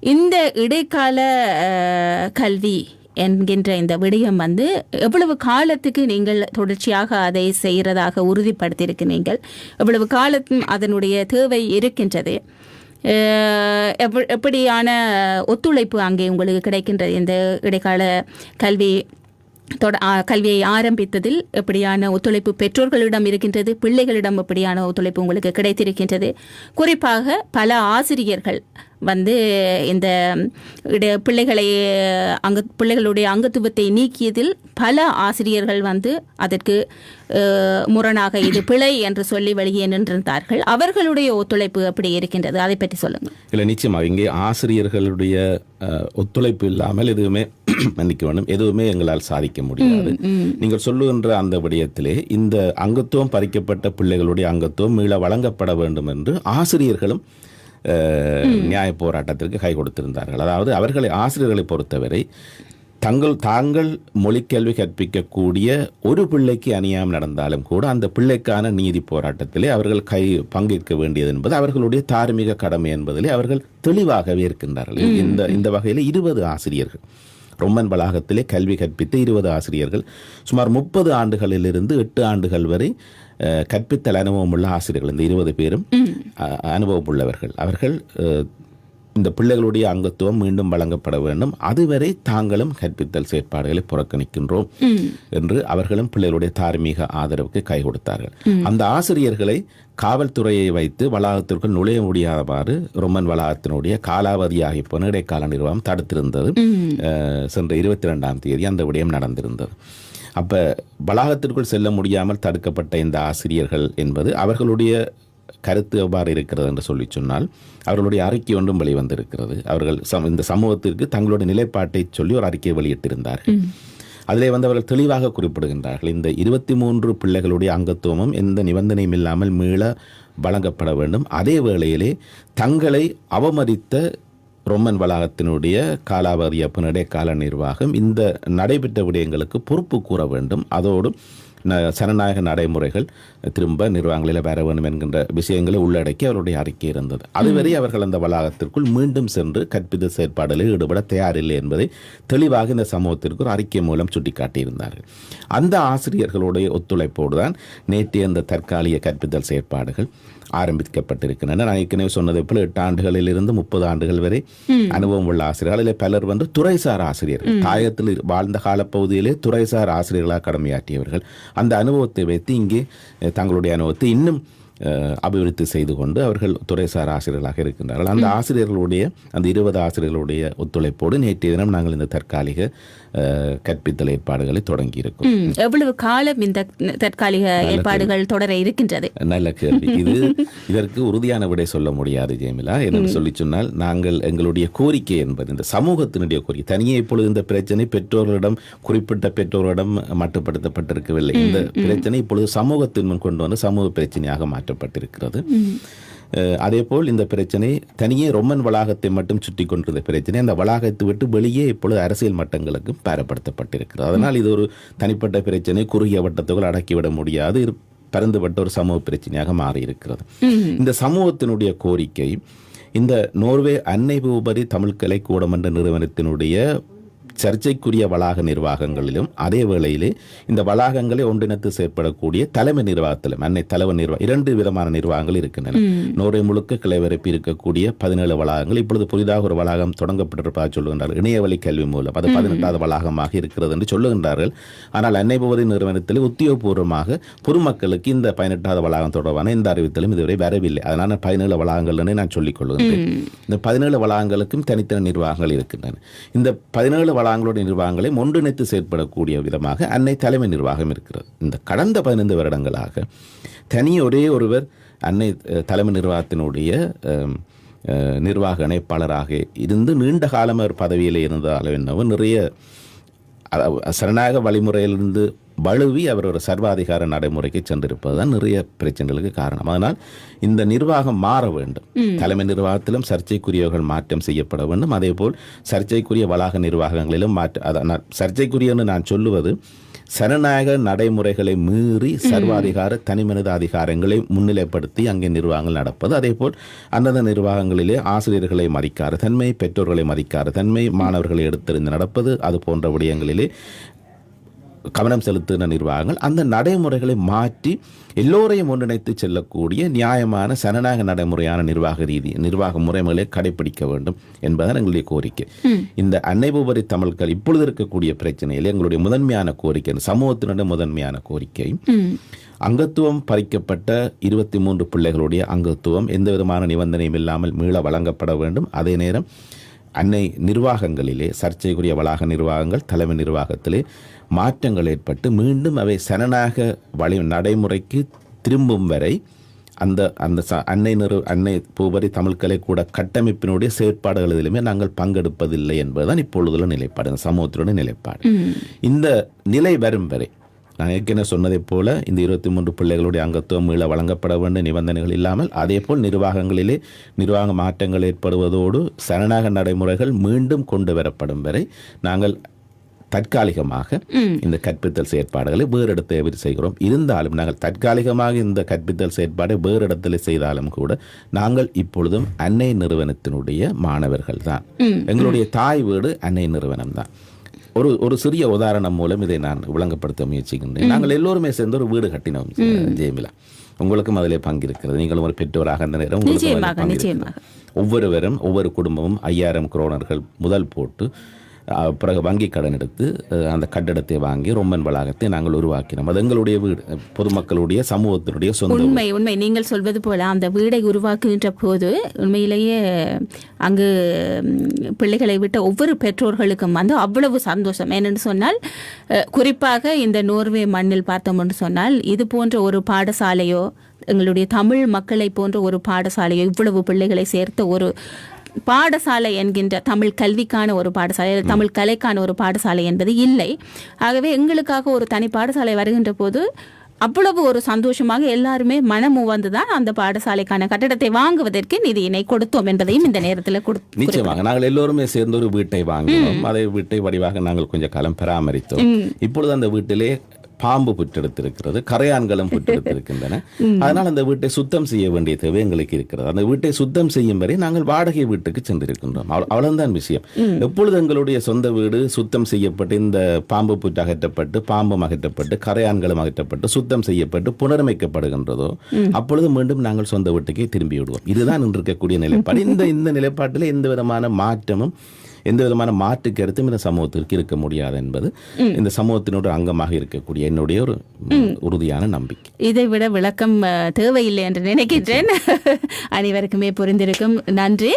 இந்த இடைக்கால கல்வி என்கின்ற இந்த விடயம் வந்து எவ்வளவு காலத்துக்கு நீங்கள் தொடர்ச்சியாக அதை செய்கிறதாக உறுதிப்படுத்தியிருக்கிறீர்கள்? எவ்வளவு காலத்தும் அதனுடைய தேவை இருக்கின்றது. எவ்வ- எப்படியான ஒத்துழைப்பு அங்கே உங்களுக்கு கிடைக்கின்றது இந்த இடைக்கால கல்வி தொட கல்வியை ஆரம்பித்ததில்? எப்படியான ஒத்துழைப்பு பெற்றோர்களிடம் இருக்கின்றது? பிள்ளைகளிடம் எப்படியான ஒத்துழைப்பு உங்களுக்கு கிடைத்திருக்கின்றது? குறிப்பாக பல ஆசிரியர்கள் வந்து இந்த இட- பிள்ளைகளை அங்க பிள்ளைகளுடைய அங்கத்துவத்தை நீக்கியதில் பல ஆசிரியர்கள் வந்து அதற்கு முரணாக இது பிழை என்று சொல்லி வெளியே நின்றிருந்தார்கள். அவர்களுடைய ஒத்துழைப்பு எப்படி இருக்கின்றது. அதை பற்றி சொல்லுங்கள் இல்லை நிச்சயமாக இங்கே ஆசிரியர்களுடைய ஒத்துழைப்பு இல்லாமல் எதுவுமே மன்னிக்க வேண்டும். எதுவுமே எங்களால் சாதிக்க முடியாது. நீங்கள் சொல்லுகின்ற அந்த விடயத்திலே இந்த அங்கத்துவம் பறிக்கப்பட்ட பிள்ளைகளுடைய அங்கத்துவம் மீள வழங்கப்பட வேண்டும் என்று ஆசிரியர்களும் நியாய போராட்டத்திற்கு கை கொடுத்திருந்தார்கள். அதாவது அவர்களை ஆசிரியர்களை பொறுத்தவரை தங்கள் தாங்கள் மொழிக்கல்வி கற்பிக்கக்கூடிய ஒரு பிள்ளைக்கு அநியாயம் நடந்தாலும் கூட அந்த பிள்ளைக்கான நீதி போராட்டத்திலே அவர்கள் கை பங்கேற்க வேண்டியது என்பது அவர்களுடைய தார்மீக கடமை என்பதிலே அவர்கள் தெளிவாகவே இருக்கின்றார்கள். இந்த இந்த வகையில் இருபது ஆசிரியர்கள் ரொம்மன் வளாகத்திலே கல்வி கற்பித்த இருபது ஆசிரியர்கள் சுமார் முப்பது ஆண்டுகளிலிருந்து எட்டு ஆண்டுகள் வரை கற்பித்தல் அனுபவம் உள்ள ஆசிரியர்கள் இந்த இருபது பேரும் அனுபவம் உள்ளவர்கள் அவர்கள் இந்த பிள்ளைகளுடைய அங்கத்துவம் மீண்டும் வழங்கப்பட வேண்டும். அதுவரை தாங்களும் கற்பித்தல் செயற்பாடுகளை புறக்கணிக்கின்றோம் என்று அவர்களும் பிள்ளைகளுடைய தார்மீக ஆதரவுக்கு கை கொடுத்தார்கள். அந்த ஆசிரியர்களை காவல்துறையை வைத்து வளாகத்திற்குள் நுழைய முடியாதவாறு ரொமன் வளாகத்தினுடைய காலாவதியாகி போன இடைக்கால நிர்வாகம் தடுத்திருந்தது. சென்ற இருபத்தி ரெண்டாம் தேதி அந்த விடயம் நடந்திருந்தது. அப்போ வளாகத்திற்குள் செல்ல முடியாமல் தடுக்கப்பட்ட இந்த ஆசிரியர்கள் என்பது அவர்களுடைய கருத்து எவ்வாறு இருக்கிறது என்று சொல்லி சொன்னால் அவர்களுடைய அறிக்கை ஒன்றும் வெளிவந்திருக்கிறது. அவர்கள் சம- இந்த சமூகத்திற்கு தங்களுடைய நிலைப்பாட்டை சொல்லி ஒரு அறிக்கையை வெளியிட்டிருந்தார்கள். அதிலே வந்து அவர்கள் தெளிவாக குறிப்பிடுகின்றார்கள் இந்த இருபத்தி மூன்று பிள்ளைகளுடைய அங்கத்துவமும் எந்த நிபந்தனையும் இல்லாமல் மீள வழங்கப்பட வேண்டும். அதே வேளையிலே தங்களை அவமதித்த ரொமன் வளாகத்தினுடைய காலாவதிய இடைக்கால நிர்வாகம் இந்த நடைபெற்ற விடயங்களுக்கு பொறுப்பு கூற வேண்டும். அதோடு ந- ஜனநாயக நடைமுறைகள் திரும்ப நிர்வாகங்களில் வர வேண்டும் என்கின்ற விஷயங்களை உள்ளடக்கி அவருடைய அறிக்கை இருந்தது. அதுவரை அவர்கள் அந்த வளாகத்திற்குள் மீண்டும் சென்று கற்பித்த செயற்பாடுகளில் ஈடுபட தயாரில்லை என்பதை தெளிவாக இந்த சமூகத்திற்கு ஒரு அறிக்கை மூலம் சுட்டிக்காட்டியிருந்தார்கள். அந்த ஆசிரியர்களுடைய ஒத்துழைப்போடு தான் நேற்றைய அந்த தற்காலிக கற்பித்தல் செயற்பாடுகள் ஆரம்பிக்கப்பட்டிருக்கின்றன. நான் ஏற்கனவே சொன்னதை போல எட்டு ஆண்டுகளில் இருந்து முப்பது ஆண்டுகள் வரை அனுபவம் உள்ள ஆசிரியர்கள் அதில் பலர் வந்து துறைசார் ஆசிரியர்கள். தாயத்தில் வாழ்ந்த காலப்பகுதியிலே துறைசார் ஆசிரியர்களாக கடமையாற்றியவர்கள். அந்த அனுபவத்தை வைத்து இங்கே தங்களுடைய அனுபவத்தை இன்னும் அபிவிருத்தி செய்து கொண்டு அவர்கள் துறைசார் ஆசிரியர்களாக இருக்கின்றார்கள். அந்த ஆசிரியர்களுடைய அந்த இருபது ஆசிரியர்களுடைய ஒத்துழைப்போடு நேற்றைய தினம் நாங்கள் இந்த தற்காலிக கற்பித்தல் ஏற்பாடுகளை ம், எவ்வளவு காலம் இந்த தற்காலிக ஏற்பாடுகள் தொடர இருக்கின்றது? நல்ல கேள்வி. இது இதற்கு உறுதியான விடை சொல்ல முடியாது ஜெயமிலா. என்று சொல்லி சொன்னால் நாங்கள் எங்களுடைய கோரிக்கை என்பது இந்த சமூகத்தினுடைய கோரிக்கை. தனியே இப்பொழுது இந்த பிரச்சனை பெற்றோர்களிடம் குறிப்பிட்ட பெற்றோரிடம் மட்டுப்படுத்தப்பட்டிருக்கவில்லை. இந்த பிரச்சனை இப்பொழுது சமூகத்தின் முன் கொண்டு வந்து சமூக பிரச்சனையாக மாற்றப்பட்டிருக்கிறது அதேபோல் இந்த பிரச்சனை தனியே ரொம்மன் வளாகத்தை மட்டும் சுற்றி கொண்டிருந்த பிரச்சனை அந்த வளாகத்தை விட்டு வெளியே இப்பொழுது அரசியல் மட்டங்களுக்கும் பாரப்படுத்தப்பட்டிருக்கிறது. அதனால் இது ஒரு தனிப்பட்ட பிரச்சனை குறுகிய வட்டத்துக்குள் அடக்கிவிட முடியாது பரந்துபட்ட ஒரு சமூக பிரச்சனையாக மாறி இருக்கிறது இந்த சமூகத்தினுடைய கோரிக்கை இந்த நோர்வே அன்னை பூபதி தமிழ் கலைக்கூடம் என்ற நிறுவனத்தினுடைய சர்ச்சைக்குரிய வளாக நிர்வாகங்களிலும் அதே வேளையிலே இந்த வளாகங்களை ஒன்றிணைத்து செயற்படக்கூடிய தலைமை நிர்வாகத்திலும் அன்னை தலைவர் நிர்வாகம் இரண்டு விதமான நிர்வாகங்கள் இருக்கின்றன. நோர்வே முழுக்க கிளைவரப்பி இருக்கக்கூடிய பதினேழு வளாகங்கள் இப்பொழுது புதிதாக ஒரு வளாகம் தொடங்கப்பட்டிருப்பதாக சொல்லுகின்றார்கள் இணையவழி கல்வி மூலம் அது பதினெட்டாவது வளாகமாக இருக்கிறது என்று சொல்லுகின்றார்கள். ஆனால் அன்னை பூபதி நிறுவனத்தில் உத்தியோகபூர்வமாக பொதுமக்களுக்கு இந்த பதினெட்டாவது வளாகம் தொடர்பான இந்த அறிவித்தலும் இதுவரை வரவில்லை. அதனால பதினேழு வளாகங்கள் நான் சொல்லிக் கொள்கின்றேன் இந்த பதினேழு வளாகங்களுக்கும் தனித்தனி நிர்வாகங்கள் இருக்கின்றன. இந்த பதினேழு ஆங்கிலோட நிர்வாகங்களை ஒன்றிணைத்து செயற்படக்கூடிய விதமாக அன்னை தலைமை நிர்வாகம் இருக்கிறது. இந்த கடந்த பதினைந்து வருடங்களாக தனி ஒரே ஒருவர் அன்னை தலைமை நிர்வாகத்தினுடைய நிர்வாக இணைப்பாளராக இருந்து நீண்ட காலம் அவர் பதவியில் இருந்தாலும் என்னவோ நிறைய சரணாக வழிமுறையிலிருந்து வழுவி அவர் ஒரு சர்வாதிகார நடைமுறைக்கு சென்றிருப்பது தான் நிறைய பிரச்சனைகளுக்கு காரணம். அதனால் இந்த நிர்வாகம் மாற வேண்டும். தலைமை நிர்வாகத்திலும் சர்ச்சைக்குரியவர்கள் மாற்றம் செய்யப்பட வேண்டும். அதேபோல் சர்ச்சைக்குரிய வளாக நிர்வாகங்களிலும் மாற்ற சர்ச்சைக்குரியன்னு நான் சொல்லுவது சனநாயக நடைமுறைகளை மீறி சர்வாதிகார தனிமனித அதிகாரங்களை முன்னிலைப்படுத்தி அங்கே நிர்வாகங்கள் நடப்பது. அதே போல் அந்தந்த நிர்வாகங்களிலே ஆசிரியர்களை மதிக்காத தன்மை பெற்றோர்களை மதிக்காத தன்மை மாணவர்களை எடுத்தறிந்து நடப்பது. அது போன்ற விடயங்களிலே கவனம் செலுத்தின நிர்வாகங்கள் அந்த நடைமுறைகளை மாற்றி எல்லோரையும் ஒன்றிணைத்து செல்லக்கூடிய நியாயமான சனநாயக நடைமுறையான நிர்வாக ரீதி நிர்வாக முறைமைகளை கடைபிடிக்க வேண்டும் என்பதுதான் எங்களுடைய கோரிக்கை. இந்த அன்னைபுபரி தமிழ்கள் இப்பொழுது இருக்கக்கூடிய பிரச்சனையில் எங்களுடைய முதன்மையான கோரிக்கை சமூகத்தினுடைய முதன்மையான கோரிக்கை. அங்கத்துவம் பறிக்கப்பட்ட இருபத்தி மூன்று பிள்ளைகளுடைய அங்கத்துவம் எந்த விதமான நிபந்தனையும் இல்லாமல் மீள வழங்கப்பட வேண்டும். அதே நேரம் அன்னை நிர்வாகங்களிலே சர்ச்சைக்குரிய வளாக நிர்வாகங்கள் தலைமை நிர்வாகத்திலே மாற்றங்கள் ஏற்பட்டு மீண்டும் அவை சனநாயக வழி நடைமுறைக்கு திரும்பும் வரை அந்த அந்த ச- அன்னை நிறு அன்னை பூபரி தமிழ்கலை கூட கட்டமைப்பினுடைய செயற்பாடுகள் எதிலுமே நாங்கள் பங்கெடுப்பதில்லை என்பதுதான் இப்பொழுதுள்ள நிலைப்பாடு சமூகத்தினுடைய நிலைப்பாடு. இந்த நிலை வரும் வரை நான் ஏற்கனவே சொன்னதைப் போல இந்த இருபத்தி மூன்று பிள்ளைகளுடைய அங்கத்துவம் மீள வழங்கப்பட வேண்டிய நிபந்தனைகள் இல்லாமல். அதேபோல் நிர்வாகங்களிலே நிர்வாக மாற்றங்கள் ஏற்படுவதோடு சனநாயக நடைமுறைகள் மீண்டும் கொண்டு வரப்படும் வரை நாங்கள் தற்காலிகமாக இந்த கற்பித்தல் செயற்பாடுகளை வேறு இடத்தை செய்கிறோம். இருந்தாலும் நாங்கள் தற்காலிகமாக இந்த கற்பித்தல் செயற்பாடை வேறு இடத்துல செய்தாலும் கூட நாங்கள் இப்பொழுதும் அன்னை நிறுவனத்தினுடைய மாணவர்கள் தான் எங்களுடைய தாய் வீடு அன்னை நிறுவனம் தான் ஒரு ஒரு சிறிய உதாரணம் மூலம் இதை நான் விளங்கப்படுத்த முயற்சிக்கின்றேன். நாங்கள் எல்லோருமே சேர்ந்து ஒரு வீடு கட்டினோம் ஜெயமிலா. உங்களுக்கும் அதிலே பங்கு இருக்கிறது நீங்களும் ஒரு பெற்றோராக அந்த நேரம். ஒவ்வொருவரும் ஒவ்வொரு குடும்பமும் ஐயாயிரம் குரோனர்கள் முதல் போட்டு பிறகு வங்கி கடன் எடுத்து அந்த கட்டடத்தை வாங்கி ரொம்பன் வளாகத்தை நாங்கள் உருவாக்கினோம். அது எங்களுடைய வீடு பொதுமக்களுடைய சமூகத்தினுடைய சொந்த உண்மை உண்மை. நீங்கள் சொல்வது போல அந்த வீடை உருவாக்குகின்ற போது உண்மையிலேயே அங்கு பிள்ளைகளை விட்ட ஒவ்வொரு பெற்றோர்களுக்கும் வந்து அவ்வளவு சந்தோஷம். ஏனென்று சொன்னால் குறிப்பாக இந்த நோர்வே மண்ணில் பார்த்தோம்னு சொன்னால் இது போன்ற ஒரு பாடசாலையோ எங்களுடைய தமிழ் மக்களை போன்ற ஒரு பாடசாலையோ இவ்வளவு பிள்ளைகளை சேர்த்த ஒரு பாடசாலை என்கின்ற தமிழ் கல்விக்கான ஒரு பாடசாலை தமிழ் கலைக்கான ஒரு பாடசாலை என்பது இல்லை. ஆகவே எங்களுக்காக ஒரு தனி பாடசாலை வருகின்ற போது அவ்வளவு ஒரு சந்தோஷமாக எல்லாருமே மனம் உவந்து தான் அந்த பாடசாலைக்கான கட்டடத்தை வாங்குவதற்கு நிதியினை கொடுத்தோம் என்பதையும் இந்த நேரத்தில் கொடுத்து நிச்சயமாக. நாங்கள் எல்லோருமே சேர்ந்து ஒரு வீட்டை வாங்கினோம். அதை வீட்டை வடிவாக நாங்கள் கொஞ்சம் காலம் பராமரித்தோம். இப்பொழுது அந்த வீட்டிலே பாம்பு புற்றெடுத்திருக்கிறது கரையான்களும் புற்றெடுத்திருக்கின்றன. அதனால் அந்த வீட்டை சுத்தம் செய்ய வேண்டிய தேவை எங்களுக்கு இருக்கிறது. அந்த வீட்டை சுத்தம் செய்யும் வரை நாங்கள் வாடகை வீட்டுக்கு சென்றிருக்கின்றோம். அவ்- அவ்வளவுதான் விஷயம். எப்பொழுது எங்களுடைய சொந்த வீடு சுத்தம் செய்யப்பட்டு இந்த பாம்பு புற்று அகற்றப்பட்டு பாம்பும் அகற்றப்பட்டு கரையான்களும் அகற்றப்பட்டு சுத்தம் செய்யப்பட்டு புனரமைக்கப்படுகின்றதோ அப்பொழுது மீண்டும் நாங்கள் சொந்த வீட்டுக்கே திரும்பி விடுவோம் இதுதான் இன்று இருக்கக்கூடிய நிலைப்பாடு. இந்த இந்த நிலைப்பாட்டில் எந்த விதமான மாற்றமும் எந்த விதமான மாற்று கருத்தும் இந்த சமூகத்திற்கு இருக்க முடியாது என்பது இந்த சமூகத்தினோட அங்கமாக இருக்கக்கூடிய என்னுடைய ஒரு உறுதியான நம்பிக்கை. இதை விட விளக்கம் தேவையில்லை என்று நினைக்கின்றேன். அனைவருக்குமே புரிந்திருக்கும். நன்றி.